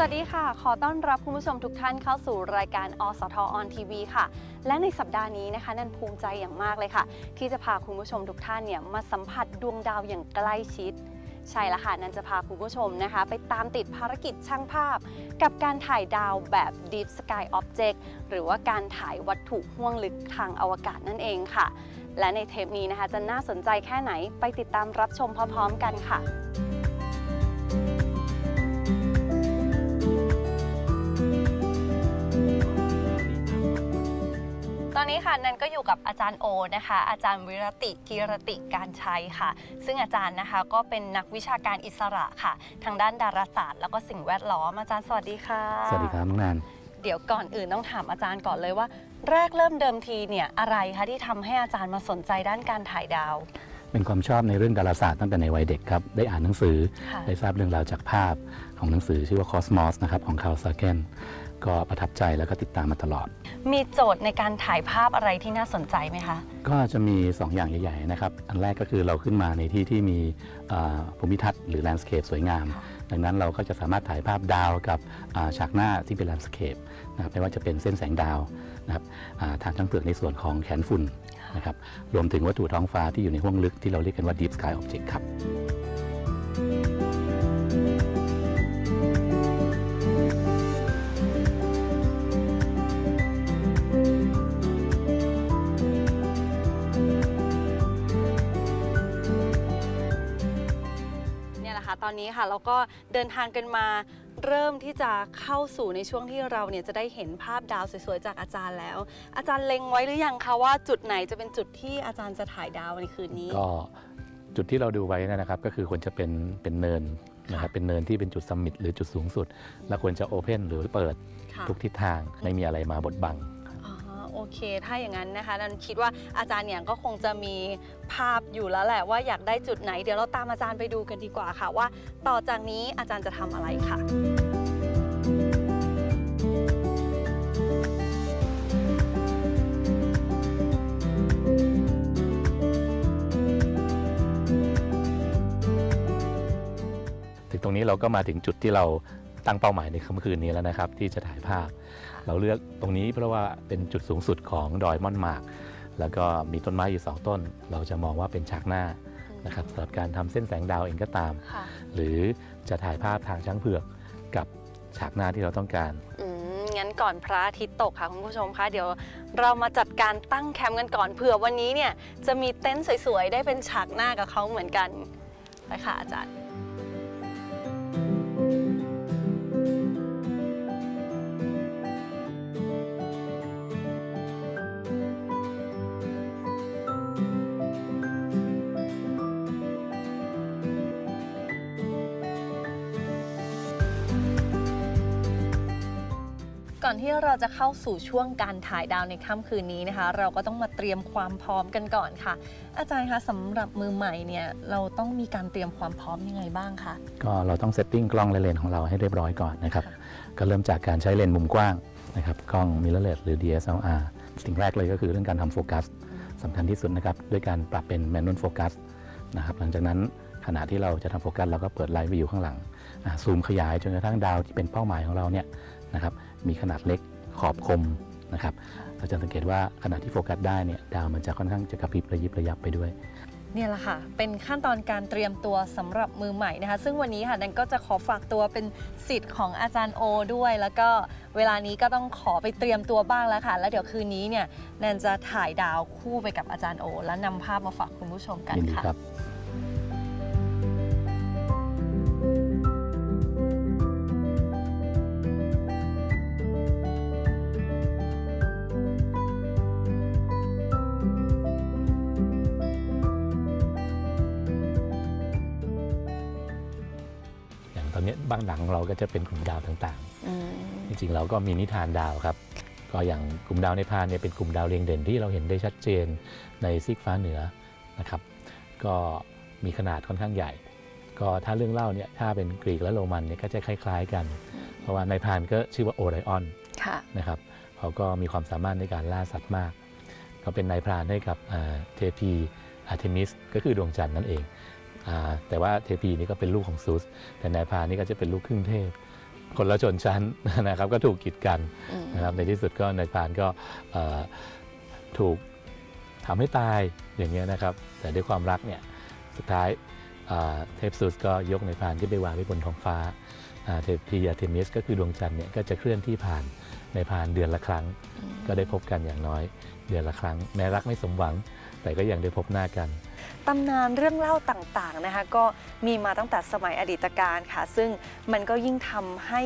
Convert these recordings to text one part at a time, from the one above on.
วัสดีค่ะ ขอต้อนรับคุณผู้ชมทุกท่านเข้าสู่รายการอสทออนทีวีค่ะ และในสัปดาห์นี้นะคะนันภูมิใจอย่างมากเลยค่ะ ที่จะพาคุณผู้ชมทุกท่านเนี่ยมาสัมผัสดวงดาวอย่างใกล้ชิด ใช่ละค่ะนันจะพาคุณผู้ชมนะคะ ไปตามติดภารกิจช่างภาพ กับการถ่ายดาวแบบ Deep Sky Object หรือว่าการถ่ายวัตถุห้วงลึกทางอวกาศนั่นเองค่ะ และในเทปนี้นะคะจะน่าสนใจแค่ไหนไปติดตามรับชมพร้อมๆ กันค่ะ อนนี้ค่ะนันก็อยู่กับอาจารย์โอนะคะ อาจารย์วิรติกิรติการชัยค่ะ ซึ่งอาจารย์นะคะก็เป็นนักวิชาการอิสระค่ะ ทางด้านดาราศาสตร์ แล้วก็สิ่งแวดล้อมอาจารย์สวัสดีค่ะ สวัสดีครับน้องแนนเดี๋ยวก่อนอื่นต้องถามอาจารย์ก่อนเลยว่า แรกเริ่มเดิมทีเนี่ยอะไรคะที่ทำให้อาจารย์มาสนใจด้านการถ่ายดาว เป็นความชอบในเรื่องดาราศาสตร์ตั้งแต่ในวัยเด็กครับ ได้อ่านหนังสือค่ะได้ทราบเรื่องราวจากภาพของหนังสือชื่อว่า Cosmos นะครับของคาร์ลซาเกน ก็ประทับใจแล้วก็ติดตามมาตลอด มีโจทย์ในการถ่ายภาพอะไรที่น่าสนใจไหมคะ ก็จะมี 2 อย่างใหญ่ๆนะครับ อันแรกก็คือเราขึ้นมาในที่ที่มีเอ่อภูมิทัศน์หรือแลนด์สเคปสวยงามค่ะดังนั้นเราก็จะสามารถถ่ายภาพดาวกับอ่าฉากหน้าที่เป็นแลนด์สเคปนะครับไม่ว่าจะเป็นเส้นแสงดาวนะครับอ่าทางช้างเปลือกในส่วนของแขนฝุ่นนะครับรวมถึงวัตถุท้องฟ้าที่อยู่ในห้วงลึกที่เราเรียกกันว่า Deep Sky Object ครับ ตอนนี้ค่ะเราก็เดินทางกันมาเริ่มที่จะเข้าสู่ในช่วงที่เราเนี่ยจะได้เห็นภาพดาวสวยๆจากอาจารย์แล้ว อาจารย์เล็งไว้หรือยังคะว่าจุดไหนจะเป็นจุดที่อาจารย์จะถ่ายดาวในคืนนี้ ก็จุดที่เราดูไว้นะครับ ก็คือควรจะเป็นเป็นเนินนะครับเป็นเนินที่เป็นจุดสมิตหรือจุดสูงสุด และควรจะโอเพนหรือเปิดค่ะทุกทิศทางไม่มีอะไรมาบดบังอ๋อโอ เค ถ้าอย่างนั้นนะคะนันคิดว่าอาจารย์เนี่ยก็คงจะมีภาพอยู่แล้วแหละว่าอยากได้จุดไหน เดี๋ยวเราตามอาจารย์ไปดูกันดีกว่าค่ะ ว่าต่อจากนี้อาจารย์จะทำอะไรค่ะถึงตรงนี้เราก็มาถึงจุดที่เรา ตั้งเป้าหมายในค่ำคืนนี้แล้วนะครับ ที่จะถ่ายภาพ เราเลือกตรงนี้เพราะว่าเป็นจุดสูงสุดของดอยม่อนหมาก แล้วก็มีต้นไม้อยู่สองต้น เราจะมองว่าเป็นฉากหน้านะครับสำหรับการทำเส้นแสงดาวเองก็ตามค่ะหรือจะถ่ายภาพทางช้างเผือกกับฉากหน้าที่เราต้องการอืมงั้นก่อนพระอาทิตย์ตกค่ะคุณผู้ชมคะเดี๋ยวเรามาจัดการตั้งแคมป์กันก่อนเผื่อวันนี้เนี่ยจะมีเต็นท์สวยๆ ได้เป็นฉากหน้ากับเขาเหมือนกันไปค่ะอาจารย์ เราจะเข้าสู่ช่วงการถ่ายดาวในค่ำคืนนี้นะคะ เราก็ต้องมาเตรียมความพร้อมกันก่อนค่ะ อาจารย์คะสำหรับมือใหม่เนี่ยเราต้องมีการเตรียมความพร้อมยังไงบ้างคะก็เราต้องเซตติ้งกล้องและเลนส์ของเราให้เรียบร้อยก่อนนะครับค่ะก็เริ่มจากการใช้เลนส์มุมกว้างนะครับกล้องมิเรอร์เลสหรือ DSLR สิ่งแรกเลยก็คือเรื่องการทำโฟกัสสำคัญที่สุดนะครับด้วยการปรับเป็นแมนนวลโฟกัสนะครับหลังจากนั้นขณะที่เราจะทำโฟกัสเราก็เปิดไลท์วิวข้างหลังอ่าซูมขยายจนกระทั่งดาวที่เป็นเป้าหมายของเราเนี่ยนะครับมีขนาดเล็ก ขอบคมนะครับเราจะสังเกตว่าขณะที่โฟกัสได้เนี่ยดาวมันจะค่อนข้างจะกระพริบระยิบระยับไปด้วยเนี่ยแหละค่ะ เป็นขั้นตอนการเตรียมตัวสำหรับมือใหม่นะคะ ซึ่งวันนี้ค่ะแนันก็จะขอฝากตัวเป็นสิทธิ์ของอาจารย์โอด้วย แล้วก็เวลานี้ก็ต้องขอไปเตรียมตัวบ้างแล้วค่ะ แล้วเดี๋ยวคืนนี้เนี่ยแนนจะถ่ายดาวคู่ไปกับอาจารย์โอ แล้วนำภาพมาฝากคุณผู้ชมกันยินดีค่ะ นี้บ้างหลังเราก็จะเป็นกลุ่มดาวต่างอืมๆจริงๆ เราก็มีนิทานดาวครับ ก็อย่างกลุ่มดาวในพานเนี่ยเป็นกลุ่มดาวเรียงเด่นที่เราเห็นได้ชัดเจนในซีกฟ้าเหนือนะครับ ก็มีขนาดค่อนข้างใหญ่ ก็ถ้าเรื่องเล่าเนี่ยถ้าเป็นกรีกและโรมันเนี่ยก็จะคล้าย ๆ กัน เพราะว่าในพานก็ชื่อว่าโอไรออนค่ะนะครับเขาก็มีความสามารถในการล่าสัตว์มากเขาเป็นนายพรานให้กับอ่าเทพีอาร์เทมิสก็คือดวงจันทร์นั่นเองอา แต่ว่าเทพีนี่ก็เป็นลูกของซูส แต่นายพรานนี่ก็จะเป็นลูกครึ่งเทพ คนละชนชั้นนะครับก็ถูกกีดกันอืมนะครับในที่สุดก็นายพรานก็เอ่อถูกทำให้ตายอย่างเงี้ยนะครับ แต่ด้วยความรักเนี่ยสุดท้ายอ่าเทพซูสก็ยกนายพรานที่ไปวางไว้บนท้องฟ้าอ่าเทพีอาร์เทมิสก็คือดวงจันทร์เนี่ยก็จะเคลื่อนที่ผ่านนายพรานเดือนละครั้ง ก็ได้พบกันอย่างน้อยเดือนละครั้งแม้รักไม่สมหวัง แต่ก็ยังได้พบหน้ากัน ตำนานเรื่องเล่าต่างๆนะคะก็มีมาตั้งแต่สมัยอดีตการค่ะ ซึ่งมันก็ยิ่งทำให้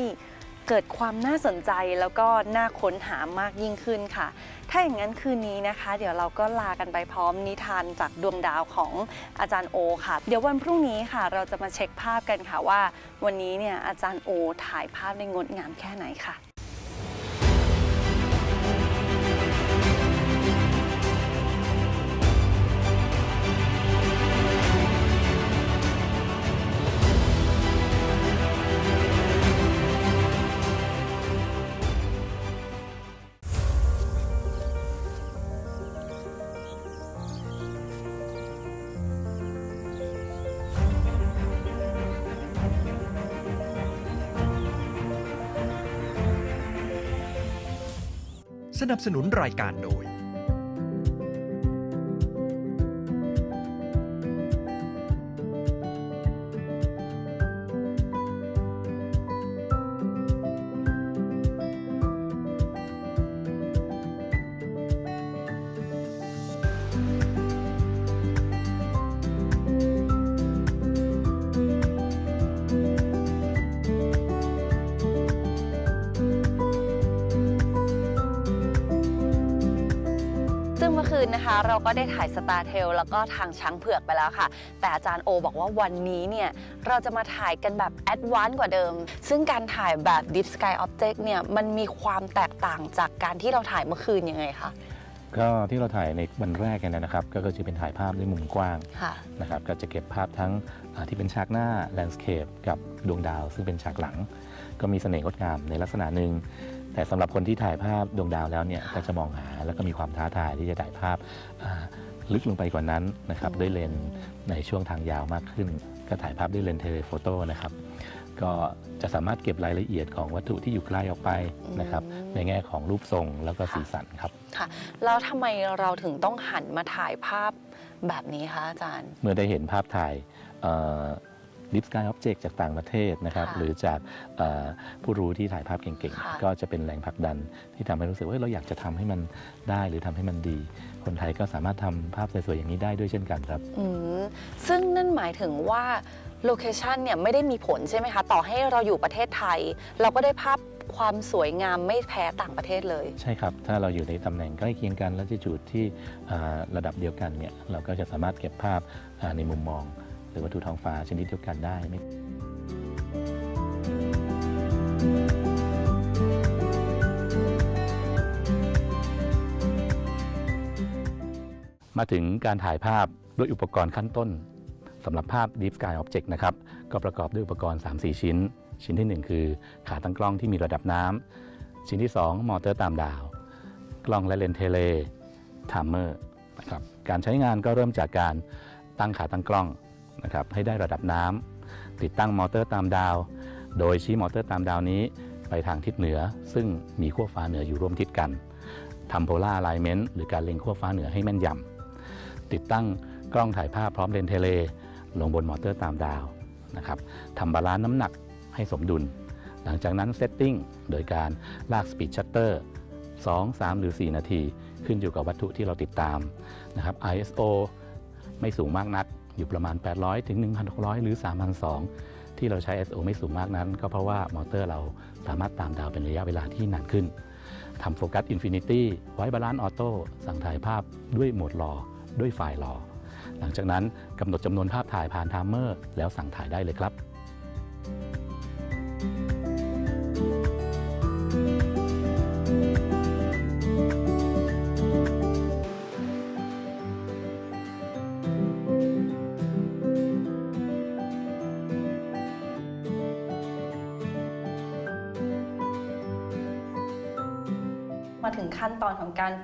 เกิดความน่าสนใจแล้วก็น่าค้นหามากยิ่งขึ้นค่ะ ถ้าอย่างนั้นคืนนี้นะคะ เดี๋ยวเราก็ลากันไปพร้อมนิทานจากดวงดาวของอาจารย์โอค่ะ เดี๋ยววันพรุ่งนี้ค่ะ เราจะมาเช็คภาพกันค่ะว่า วันนี้เนี่ยอาจารย์โอถ่ายภาพได้งดงามแค่ไหนค่ะ นับสนุนรายการโดย ซึ่งเมื่อคืนนะคะ เราก็ได้ถ่ายสตาร์เทลแล้วก็ทางช้างเผือกไปแล้วค่ะ แต่อาจารย์โอบอกว่าวันนี้เนี่ย เราจะมาถ่ายกันแบบแอดวานซ์กว่าเดิม ซึ่งการถ่ายแบบ Deep Sky Object เนี่ย มันมีความแตกต่างจากการที่เราถ่ายเมื่อคืนยังไงคะก็ที่เราถ่ายในวันแรกกันนะครับ ก็คือจะเป็นถ่ายภาพด้วยมุมกว้างค่ะนะครับก็จะเก็บภาพทั้งอ่าที่เป็นฉากหน้าแลนด์สเคปกับดวงดาว ซึ่งเป็นฉากหลัง ก็มีเสน่ห์งดงามในลักษณะหนึ่ง แต่สำหรับคนที่ถ่ายภาพดวงดาวแล้วเนี่ยก็จะมองหาแล้วก็มีความท้าทายที่จะถ่ายภาพอ่าลึกลงไปกว่านั้นนะครับอืมด้วยเลนส์ในช่วงทางยาวมากขึ้น ก็ถ่ายภาพด้วยเลนส์เทเลโฟโต้นะครับก็จะสามารถเก็บรายละเอียดของวัตถุที่อยู่ใกล้ออกไปนะครับในแง่ของรูปทรงแล้วก็สีสันครับค่ะแล้วทำไมเราถึงต้องหันมาถ่ายภาพแบบนี้คะอาจารย์ เมื่อได้เห็นภาพถ่าย ลิปสกายออบเจกจากต่างประเทศนะครับค่ะหรือจากเอ่อผู้รู้ที่ถ่ายภาพเก่งค่ะ ๆ ก็จะเป็นแรงผลักดันที่ทำให้รู้สึกว่าเฮ้ยเราอยากจะทำให้มันได้หรือทำให้มันดี คนไทยก็สามารถทำภาพสวยๆอย่างนี้ได้ด้วยเช่นกันครับ อืมซึ่งนั่นหมายถึงว่าโลเคชันเนี่ยไม่ได้มีผลใช่ไหมคะ ต่อให้เราอยู่ประเทศไทย เราก็ได้ภาพความสวยงามไม่แพ้ต่างประเทศเลย ใช่ครับ ถ้าเราอยู่ในตำแหน่งใกล้เคียงกันและที่จุดที่อ่าระดับเดียวกันเนี่ย เราก็จะสามารถเก็บภาพอ่าในมุมมองห รือวัตถุท้องฟ้าชนิดเดียวกันได้ไม่มาถึงการถ่ายภาพด้วยอุปกรณ์ขั้นต้นสำหรับภาพ Deep Sky Object นะครับ ก็ประกอบด้วยอุปกรณ์ 3-4 ชิ้น ชิ้นทีหนึ่1 คือขาตั้งกล้องที่มีระดับน้ำ ชิ้นที่ 2 มอเตอร์ตามดาว กล้องและเลนส์เทเลไทม์เมอร์นะครับการใช้งานก็เริ่มจากการตั้งขาตั้งกล้อง นะครับให้ได้ระดับน้ำติดตั้งมอเตอร์ตามดาว โดยชี้มอเตอร์ตามดาวนี้ไปทางทิศเหนือ ซึ่งมีขั้วฟ้าเหนืออยู่ร่วมทิศกันทำโพลาร์ไลเมนต์หรือการเล็งขั้วฟ้าเหนือให้แม่นยำติดตั้งกล้องถ่ายภาพพร้อมเลนเทเล ลงบนมอเตอร์ตามดาวนะครับทำบาลานซ์น้ำหนักให้สมดุล หลังจากนั้นเซตติ้งโดยการลากสปีดชัตเตอร์2 3 หรือ 4 นาที ขึ้นอยู่กับวัตถุที่เราติดตามนะครับ ISO ไม่สูงมากนัก อยู่ประมาณ 800 ถึง 1,600 หรือ 3,200 ที่เราใช้ ISO ไม่สูงมากนั้น ก็เพราะว่ามอเตอร์เราสามารถตามดาวเป็นระยะเวลาที่นานขึ้นทำโฟกัสอินฟินิตี้ไว้บาลานซ์ออโต้สั่งถ่ายภาพด้วยโหมดรอด้วยไฟล์รอหลังจากนั้นกำหนดจำนวนภาพถ่ายผ่านไทม์เมอร์ แล้วสั่งถ่ายได้เลยครับ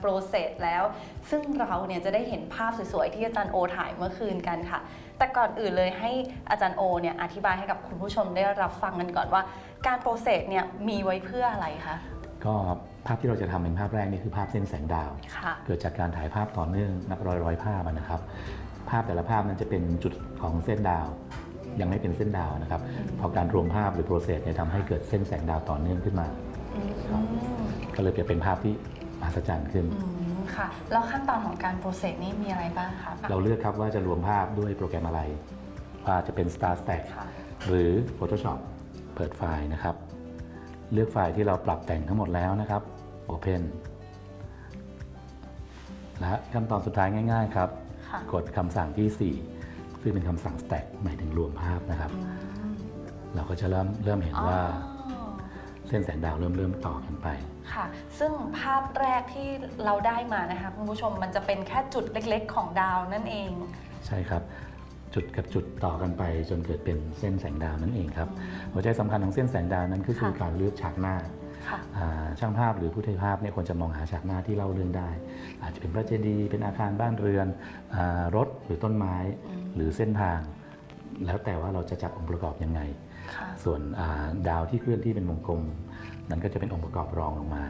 โปรเซสแล้ว ซึ่งเราเนี่ยจะได้เห็นภาพสวยๆ ที่อาจารย์โอถ่ายเมื่อคืนกันค่ะ แต่ก่อนอื่นเลยให้อาจารย์โอเนี่ยอธิบายให้กับคุณผู้ชมได้รับฟังกันก่อนว่า การโปรเซสเนี่ยมีไว้เพื่ออะไรคะก็ภาพที่เราจะทำเป็นภาพแรกนี่คือภาพเส้นแสงดาวค่ะเกิดจากการถ่ายภาพต่อเนื่องนับร้อยร้อยภาพอะนะครับ ภาพแต่ละภาพนั้นจะเป็นจุดของเส้นดาว ยังไม่เป็นเส้นดาวนะครับ พอการรวมภาพหรือโปรเซสเนี่ยทำให้เกิดเส้นแสงดาวต่อเนื่องขึ้นมาอืมก็เลยเป็นภาพที่ มหัศจรรย์ขึ้น อืมค่ะ แล้วขั้นตอนของการโปรเซสนี่มีอะไรบ้างคะเราเลือกครับว่าจะรวมภาพด้วยโปรแกรมอะไร ว่าจะเป็น Star Stack ค่ะ หรือ Photoshop เปิดไฟล์นะครับ เลือกไฟล์ที่เราปรับแต่งทั้งหมดแล้วนะครับ Open และขั้นตอนสุดท้ายง่าย ๆ ครับ ค่ะกดคำสั่งที่ 4 ซึ่งเป็นคำสั่ง stack หมายถึงรวมภาพนะครับ อืม เราก็จะเริ่มเริ่มเห็นว่า อ๋อ เส้นแสงดาวเริ่มเริ่มต่อกันไป ค่ะ ซึ่งภาพแรกที่เราได้มานะคะคุณผู้ชมมันจะเป็นแค่จุดเล็กๆ ของดาวนั่นเอง ใช่ครับ จุดกับจุดต่อกันไป จนเกิดเป็นเส้นแสงดาวนั่นเองครับ หัวใจสำคัญของเส้นแสงดาวนั้นก็คือค่ะการเลือกฉากหน้าค่ะอ่าช่างภาพหรือผู้ถ่ายภาพเนี่ยควรจะมองหาฉากหน้าที่เล่าเรื่องได้ อาจจะเป็นพระเจดีย์เป็นอาคารบ้านเรือนอารถหรือต้นไม้อืมหรือเส้นทาง แล้วแต่ว่าเราจะจัดองค์ประกอบยังไงค่ะ ส่วนอ่าดาวที่เคลื่อนที่เป็นวงกลม นั้นก็จะเป็นองค์ประกอบรองลงมา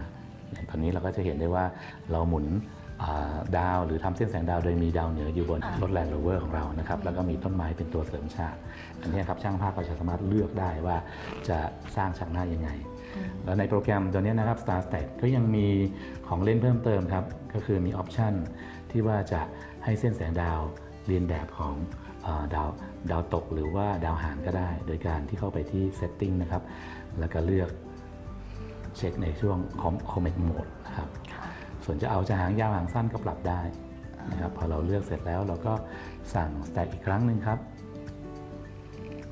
อย่างตอนนี้เราก็จะเห็นได้ว่าเราหมุนอ่าดาวหรือทำเส้นแสงดาวโดยมีดาวเหนืออยู่บนอ่ารถแลนด์โรเวอร์ของเรานะครับแล้วก็มีต้นไม้เป็นตัวเสริมฉากอันนี้ครับช่างภาพก็จะสามารถเลือกได้ว่าจะสร้างฉากหน้ายังไงอืมแล้วในโปรแกรมตัวนี้นะครับ Star Stack ก็ยังมีของเล่นเพิ่มเติมครับ ก็คือมีออปชันที่ว่าจะให้เส้นแสงดาวเรียนแบบของเออ ดาวดาวตกหรือว่าดาวหางก็ได้ โดยการที่เข้าไปที่ Setting นะครับ แล้วก็เลือกเช็คในช่วง Comet Mode นะครับค่ะส่วนจะเอาจะหางยาวหางสั้นก็ปรับได้นะครับพอเราเลือกเสร็จแล้วเราก็สั่ง Stack อีกครั้งหนึ่งครับ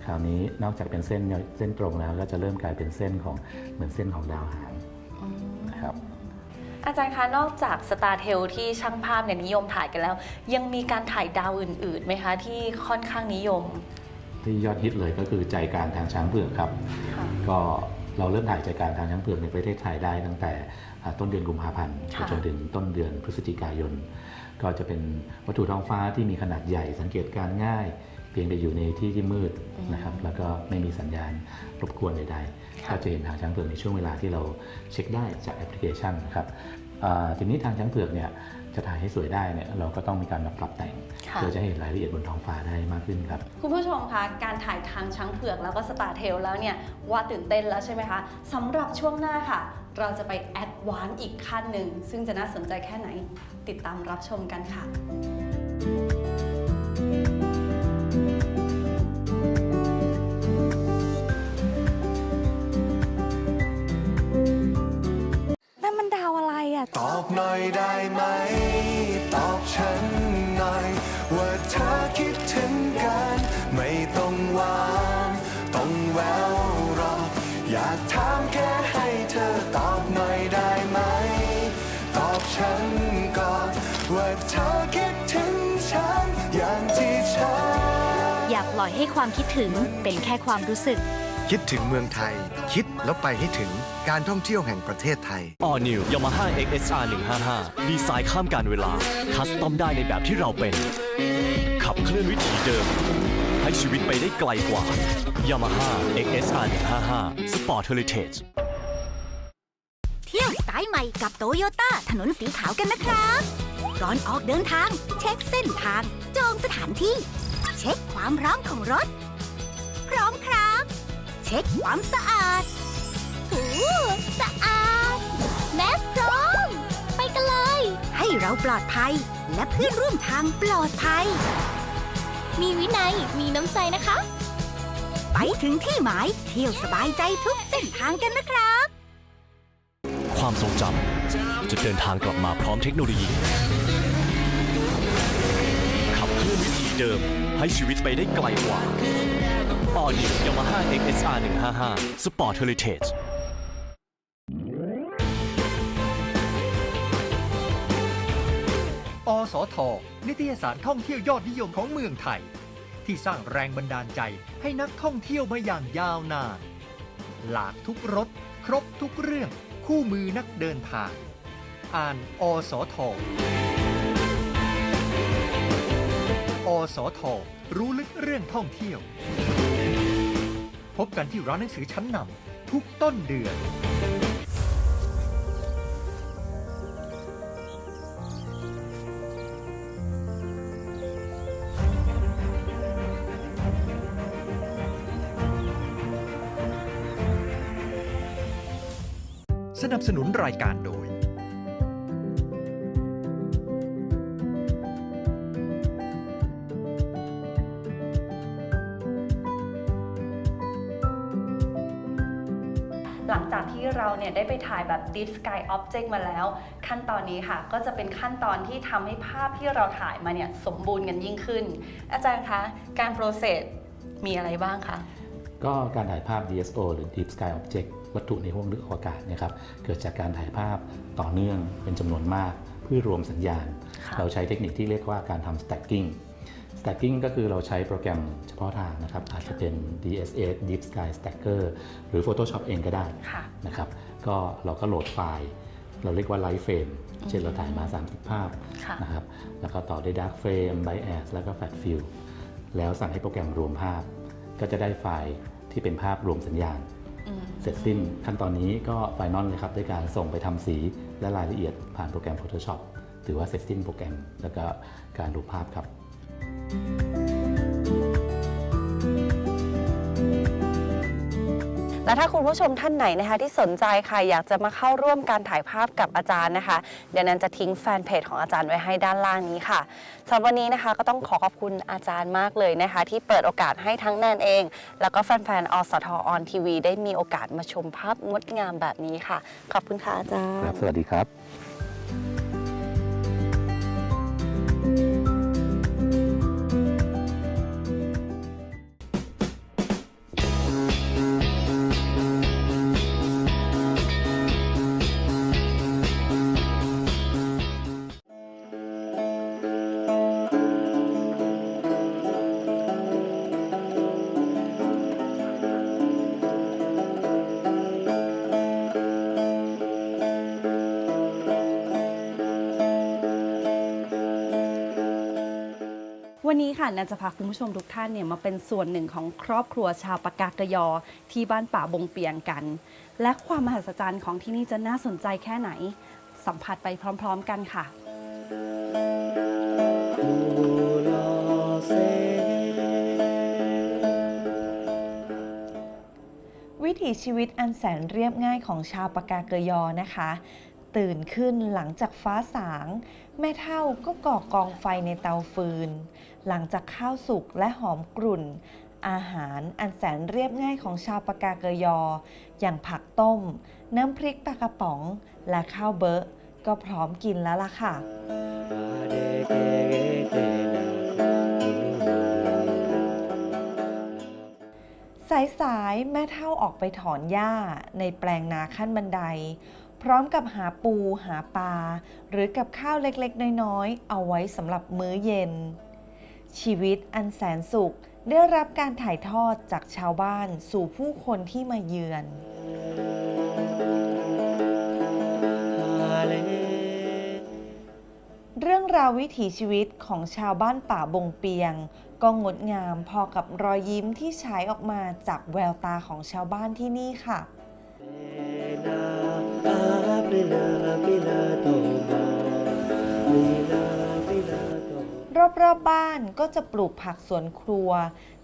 คราวนี้นอกจากเป็นเส้นเส้นตรงแล้วก็จะเริ่มกลายเป็นเส้นของเหมือนเส้นของดาวหางอืมนะครับ อาจารย์คะนอกจากสตาร์เทลที่ช่างภาพเนี่ยนิยมถ่ายกันแล้ว ยังมีการถ่ายดาวอื่นๆไหมคะ ที่ค่อนข้างนิยม ที่ยอดฮิตเลยก็คือใจกลางทางช้างเผือกครับค่ะก็เราเริ่มถ่ายใจกลางทางช้างเผือกในประเทศไทยได้ตั้งแต่อ่าต้นเดือนกุมภาพันธ์ค่ะจนถึงต้นเดือนพฤศจิกายน ก็จะเป็นวัตถุท้องฟ้าที่มีขนาดใหญ่สังเกตการณ์ง่าย เพียงแต่อยู่ในที่ที่มืดนะครับแล้วก็ไม่มีสัญญาณรบกวนใดๆค่ะก็จะเห็นทางช้างเผือกในช่วงเวลาที่เราเช็คได้จากแอปพลิเคชันนะครับอ่าทีนี้ทางช้างเผือกเนี่ยจะถ่ายให้สวยได้เนี่ยเราก็ต้องมีการมาปรับแต่งค่ะเพื่อจะให้เห็นรายละเอียดบนท้องฟ้าได้มากขึ้นครับ คุณผู้ชมคะการถ่ายทางช้างเผือกแล้วก็สตาร์เทลแล้วเนี่ยว่าตื่นเต้นแล้วใช่ไหมคะสำหรับช่วงหน้าค่ะ เราจะไปแอดวานซ์อีกขั้นหนึ่งซึ่งจะน่าสนใจแค่ไหน ติดตามรับชมกันค่ะ อะไรอะ ตอบหน่อยได้ไหม ตอบฉันหน่อย ว่าเธอคิดถึงกัน ไม่ต้องหวานต้องแววหรอกอยากถามแค่ให้เธอตอบหน่อยได้ไหม ตอบฉันก่อนว่าเธอคิดถึงฉันอย่างที่ฉัน อย่าปล่อยให้ความคิดถึงเป็นแค่ความรู้สึก คิดถึงเมืองไทย คิดแล้วไปให้ถึงการท่องเที่ยวแห่งประเทศไทย All New Yamaha XSR 155ดีไซน์ข้ามการเวลา คัสตอมได้ในแบบที่เราเป็น ขับเคลื่อนวิถีเดิม ให้ชีวิตไปได้ไกลกว่า Yamaha XSR 155 Sport Heritage เที่ยวสไตล์ใหม่กับโตโยต้าถนนสีขาวกันนะครับ ก่อนออกเดินทาง เช็คเส้นทาง จองสถานที่ เช็คความพร้อมของรถ พร้อมครับ เช็คความสะอาด หูสะอาด แมสพร้อม ไปกันเลย ให้เราปลอดภัย และเพื่อนร่วมทางปลอดภัย มีวินัย มีน้ำใจนะคะ ไปถึงที่หมาย เที่ยวสบายใจทุกเส้นทางกันนะครับ ความทรงจำจะเดินทางกลับมาพร้อมเทคโนโลยี ขับเคลื่อนวิถีเดิมให้ชีวิตไปได้ไกลกว่า All New Yamaha XSR 155 Sport Heritage อสท นิตยสารท่องเที่ยวยอดนิยมของเมืองไทย ที่สร้างแรงบันดาลใจให้นักท่องเที่ยวมาอย่างยาวนาน หลากทุกรสครบทุกเรื่องคู่มือนักเดินทาง อ่านอสท อสท รู้ลึกเรื่องท่องเที่ยว พบกันที่ร้านหนังสือชั้นนำทุกต้นเดือน สนับสนุนรายการ หลังจากที่เราเนี่ยได้ไปถ่ายแบบ Deep Sky Object มาแล้ว ขั้นตอนนี้ค่ะก็จะเป็นขั้นตอนที่ทำให้ภาพที่เราถ่ายมาเนี่ยสมบูรณ์กันยิ่งขึ้น อาจารย์คะ การโปรเซสมีอะไรบ้างคะ ก็การถ่ายภาพ DSO หรือ Deep Sky Object วัตถุในห้วงลึกอวกาศเนะครับเกิดจากการถ่ายภาพต่อเนื่องเป็นจำนวนมากเพื่อรวมสัญญาณค่ะเราใช้เทคนิคที่เรียกว่าการทำ stacking stacking ก็คือเราใช้โปรแกรมเฉพาะทางนะครับ อาจจะเป็น DSS Deep Sky Stacker หรือ Photoshop เองก็ได้ค่ะนะครับก็เราก็โหลดไฟล์ เราเรียกว่า Light Frame เช่นเราถ่ายมา 30 ภาพค่ะนะครับแล้วก็ต่อด้วย Dark Frame Bias แล้วก็ Flat Fill แล้วสั่งให้โปรแกรมรวมภาพ ก็จะได้ไฟล์ที่เป็นภาพรวมสัญญาณอืมเสร็จสิ้นขั้นตอนนี้ก็ไฟนอลเลยครับด้วยการส่งไปทำสีและรายละเอียดผ่านโปรแกรม Photoshop ถือว่าเสร็จสิ้นโปรแกรม แล้วก็การรูปภาพครับ และถ้าคุณผู้ชมท่านไหนนะคะที่สนใจค่ะอยากจะมาเข้าร่วมการถ่ายภาพกับอาจารย์นะคะ เดี๋ยวนั้นจะทิ้งแฟนเพจของอาจารย์ไว้ให้ด้านล่างนี้ค่ะสำหรับวันนี้นะคะก็ต้องขอขอบคุณอาจารย์มากเลยนะคะ ที่เปิดโอกาสให้ทั้งแนนเอง แล้วก็แฟนๆอสทออนทีวีได้มีโอกาสมาชมภาพงดงามแบบนี้ค่ะ ขอบคุณค่ะอาจารครับย์สวัสดีครับ วันนี้ค่ะนันจะพาคุณผู้ชมทุกท่านเนี่ยมาเป็นส่วนหนึ่งของครอบครัวชาวปากากยอ ที่บ้านป่าบงเปียงกัน และความมหัศจรรย์ของที่นี่จะน่าสนใจแค่ไหน สัมผัสไปพร้อม ๆ กันค่ะวิถีชีวิตอันแสนเรียบง่ายของชาวปากาเกยอนะคะ ตื่นขึ้นหลังจากฟ้าสาง แม่เท่าก็ก่อกองไฟในเตาฟืน หลังจากข้าวสุกและหอมกรุ่น อาหารอันแสนเรียบง่ายของชาวปากาเกยอ อย่างผักต้ม น้ำพริกปลากระป๋อง และข้าวเบอะก็พร้อมกินแล้วล่ะค่ะสายๆแม่เท่าออกไปถอนหญ้าในแปลงนาขั้นบันได พร้อมกับหาปูหาปลา หรือกับข้าวเล็กๆ น้อยๆ เอาไว้สำหรับมื้อเย็น ชีวิตอันแสนสุขได้รับการถ่ายทอดจากชาวบ้านสู่ผู้คนที่มาเยือนเรื่องราววิถีชีวิตของชาวบ้านป่าบงเปียง ก็งดงามพอกับรอยยิ้มที่ฉายออกมาจากแววตาของชาวบ้านที่นี่ค่ะ Lila, รอบๆบ้านก็จะปลูกผักสวนครัว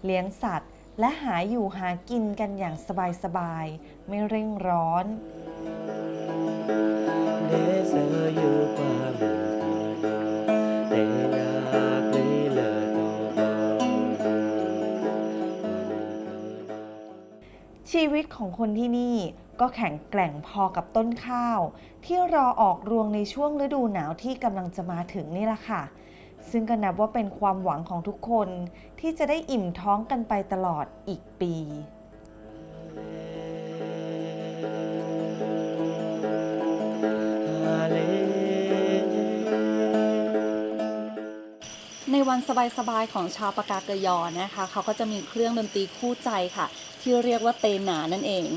เลี้ยงสัตว์ และหาอยู่หากินกันอย่างสบายๆ ไม่เร่งร้อนชีวิตของคนที่นี่ ก็แข็งแกร่งพอกับต้นข้าว ที่รอออกรวงในช่วงฤดูหนาวที่กำลังจะมาถึงนี่แหละค่ะ ซึ่งก็นับว่าเป็นความหวังของทุกคนที่จะได้อิ่มท้องกันไปตลอดอีกปีในวันสบายๆของชาวปากาเกยอนะคะ เขาก็จะมีเครื่องดนตรีคู่ใจค่ะ ที่เรียกว่าเตนานั่นเอง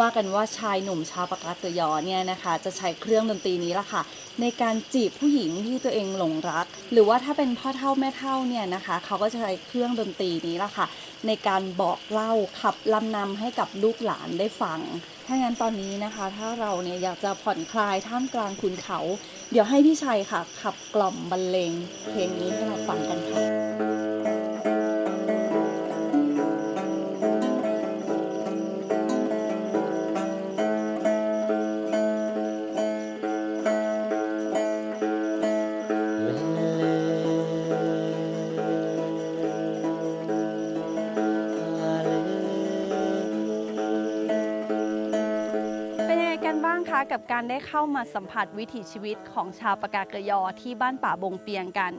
ว่ากันว่าชายหนุ่มชาวปากาเกยอเนี่ยนะคะ จะใช้เครื่องดนตรีนี้ละค่ะ ในการจีบผู้หญิงที่ตัวเองหลงรัก หรือว่าถ้าเป็นพ่อเท่าแม่เท่าเนี่ยนะคะ เขาก็จะใช้เครื่องดนตรีนี้ละค่ะ ในการบอกเล่าขับลำนำให้กับลูกหลานได้ฟังถ้างั้นตอนนี้นะคะ ถ้าเราเนี่ยอยากจะผ่อนคลายท่ามกลางขุนเขา เดี๋ยวให้พี่ชัยค่ะ ขับกล่อมบรรเลงเพลงนี้ให้เราฟังกันค่ะ การได้เข้ามาสัมผัสวิถีชีวิตของชาวปากาเกยอที่บ้านป่าบงเปียงกัน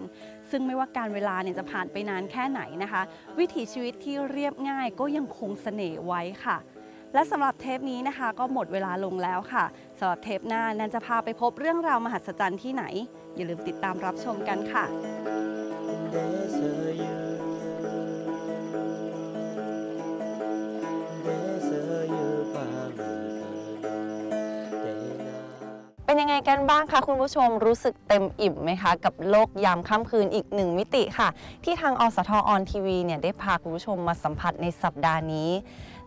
ซึ่งไม่ว่าการเวลาเนี่ยจะผ่านไปนานแค่ไหนนะคะ วิถีชีวิตที่เรียบง่ายก็ยังคงเสน่ห์ไว้ค่ะ และสำหรับเทปนี้นะคะก็หมดเวลาลงแล้วค่ะสำหรับเทปหน้านันจะพาไปพบเรื่องราวมหัศจรรย์ที่ไหน อย่าลืมติดตามรับชมกันค่ะ เป็นยังไงกันบ้างคะคุณผู้ชมรู้สึกเต็มอิ่มไหมคะ กับโลกยามค่ำคืนอีกหนึ่งมิติค่ะ ที่ทางอสทออนทีวีเนี่ยได้พาคุณผู้ชมมาสัมผัสในสัปดาห์นี้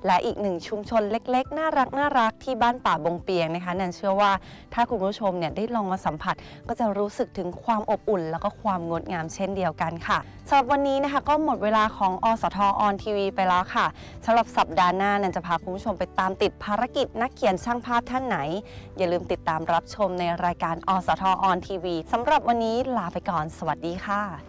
และอีกหนึ่งชุมชนเล็กๆ น่ารักน่ารักที่บ้านป่าบงเปียงนะคะนันเชื่อว่าถ้าคุณผู้ชมเนี่ยได้ลองมาสัมผัส ก็จะรู้สึกถึงความอบอุ่น แล้วก็ความงดงามเช่นเดียวกันค่ะสำหรับวันนี้นะคะก็หมดเวลาของอสทออนทีวีไปแล้วค่ะสำหรับสัปดาห์หน้านันจะพาคุณผู้ชมไปตามติดภารกิจนักเขียนช่างภาพท่านไหน อย่าลืมติดตามรับชมในรายการอสทออนทีวีสำหรับวันนี้ลาไปก่อน สวัสดีค่ะ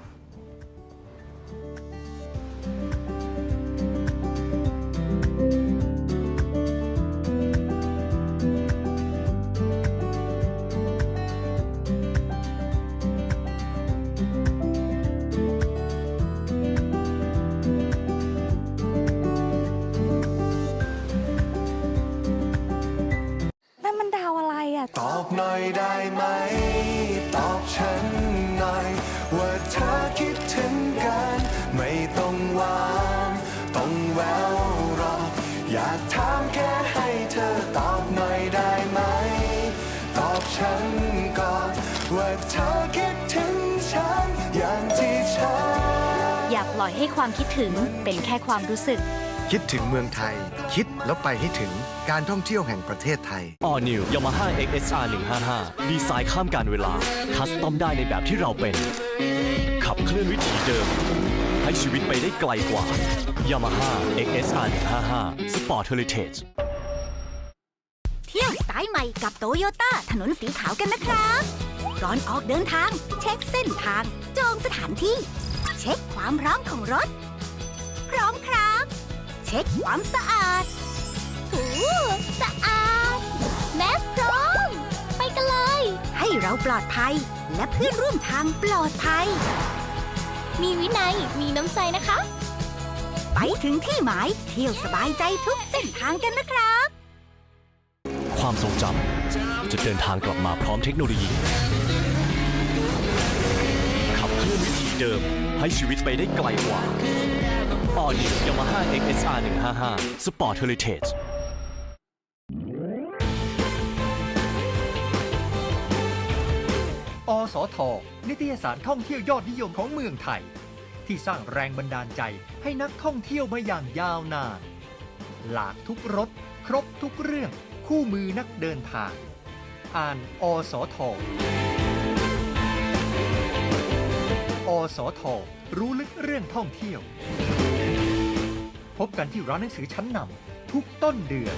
ความคิดถึงเป็นแค่ความรู้สึก คิดถึงเมืองไทย คิดแล้วไปให้ถึงการท่องเที่ยวแห่งประเทศไทย All New Yamaha XSR 155ดีไซน์ข้ามการเวลา คัสตอมได้ในแบบที่เราเป็น ขับเคลื่อนวิถีเดิม ให้ชีวิตไปได้ไกลกว่า Yamaha XSR 155 Sport Heritage เที่ยวสไตล์ใหม่กับโตโยต้าถนนสีขาวกันนะครับ ก่อนออกเดินทาง เช็คเส้นทาง จองสถานที่ เช็คความพร้อมของรถ พร้อมครับ เช็คความสะอาดหูสะอาด แมสพร้อม ไปกันเลย ให้เราปลอดภัย และเพื่อนร่วมทางปลอดภัย มีวินัย มีน้ำใจนะคะ ไปถึงที่หมายเที่ยวสบายใจทุกเส้นทางกันนะครับ ความทรงจำจะเดินทางกลับมาพร้อมเทคโนโลยี ขับเคลื่อนวิถีเดิม ให้ชีวิตไปได้ไกลกว่า All New Yamaha XSR 155 Sport Heritage อสท นิตยสารท่องเที่ยวยอดนิยมของเมืองไทย ที่สร้างแรงบันดาลใจให้นักท่องเที่ยวมาอย่างยาวนาน หลากทุกรสครบทุกเรื่องคู่มือนักเดินทาง อ่านอสทอ อสอทอรู้ลึกเรื่องท่องเที่ยว พบกันที่ร้านหนังสือชั้นนำทุกต้นเดือน